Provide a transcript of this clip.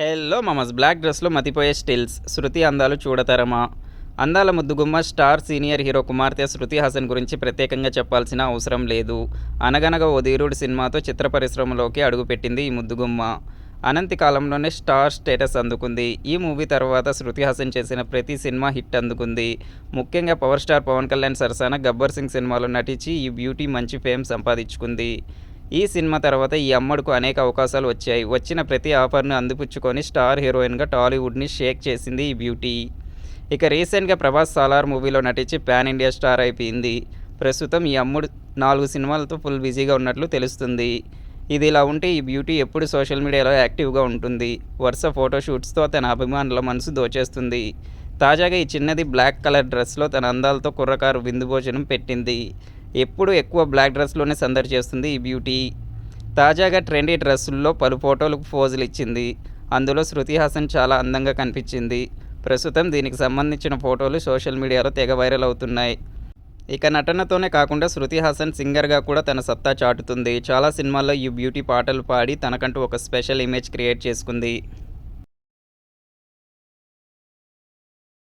Hello మమస్ black డ్రెస్లో మతిపోయే stills. శృతి అందాలు చూడతరమా? అందాల ముద్దుగుమ్మ స్టార్ సీనియర్ హీరో కుమార్తె శృతి హాసన్ గురించి ప్రత్యేకంగా చెప్పాల్సిన అవసరం లేదు. అనగనగా ఓదీరుడు సినిమాతో చిత్ర పరిశ్రమలోకి అడుగుపెట్టింది ఈ ముద్దుగుమ్మ. అనంతి కాలంలోనే స్టార్ స్టేటస్ అందుకుంది. ఈ మూవీ తర్వాత శృతి హాసన్ చేసిన ప్రతి సినిమా హిట్ అందుకుంది. ముఖ్యంగా పవర్ స్టార్ పవన్ కళ్యాణ్ సరసన గబ్బర్ సింగ్ సినిమాలో నటించి ఈ బ్యూటీ మంచి ఫేమ్ సంపాదించుకుంది. ఈ సినిమా తర్వాత ఈ అమ్మడుకు అనేక అవకాశాలు వచ్చాయి. వచ్చిన ప్రతి ఆఫర్ను అందిపుచ్చుకొని స్టార్ హీరోయిన్గా టాలీవుడ్ని షేక్ చేసింది ఈ బ్యూటీ. ఇక రీసెంట్గా ప్రభాస్ సాలార్ మూవీలో నటించి పాన్ ఇండియా స్టార్ అయిపోయింది. ప్రస్తుతం ఈ అమ్ముడు నాలుగు సినిమాలతో ఫుల్ బిజీగా ఉన్నట్లు తెలుస్తుంది. ఇది ఇలా ఉంటే ఈ బ్యూటీ ఎప్పుడు సోషల్ మీడియాలో యాక్టివ్గా ఉంటుంది. వరుస ఫోటోషూట్స్తో తన అభిమానుల మనసు దోచేస్తుంది. తాజాగా ఈ చిన్నది బ్లాక్ కలర్ డ్రెస్లో తన అందాలతో కుర్రకారు విందు భోజనం పెట్టింది. ఎప్పుడు ఎక్కువ బ్లాక్ డ్రెస్లోనే సందడి చేస్తుంది ఈ బ్యూటీ తాజాగా ట్రెండీ డ్రెస్సుల్లో పలు ఫోటోలకు పోజులు ఇచ్చింది. అందులో శృతి హాసన్ చాలా అందంగా కనిపించింది. ప్రస్తుతం దీనికి సంబంధించిన ఫోటోలు సోషల్ మీడియాలో తెగ వైరల్ అవుతున్నాయి. ఇక నటనతోనే కాకుండా శృతి హాసన్ సింగర్గా కూడా తన సత్తా చాటుతుంది. చాలా సినిమాల్లో ఈ బ్యూటీ పాటలు పాడి తనకంటూ ఒక స్పెషల్ ఇమేజ్ క్రియేట్ చేసుకుంది.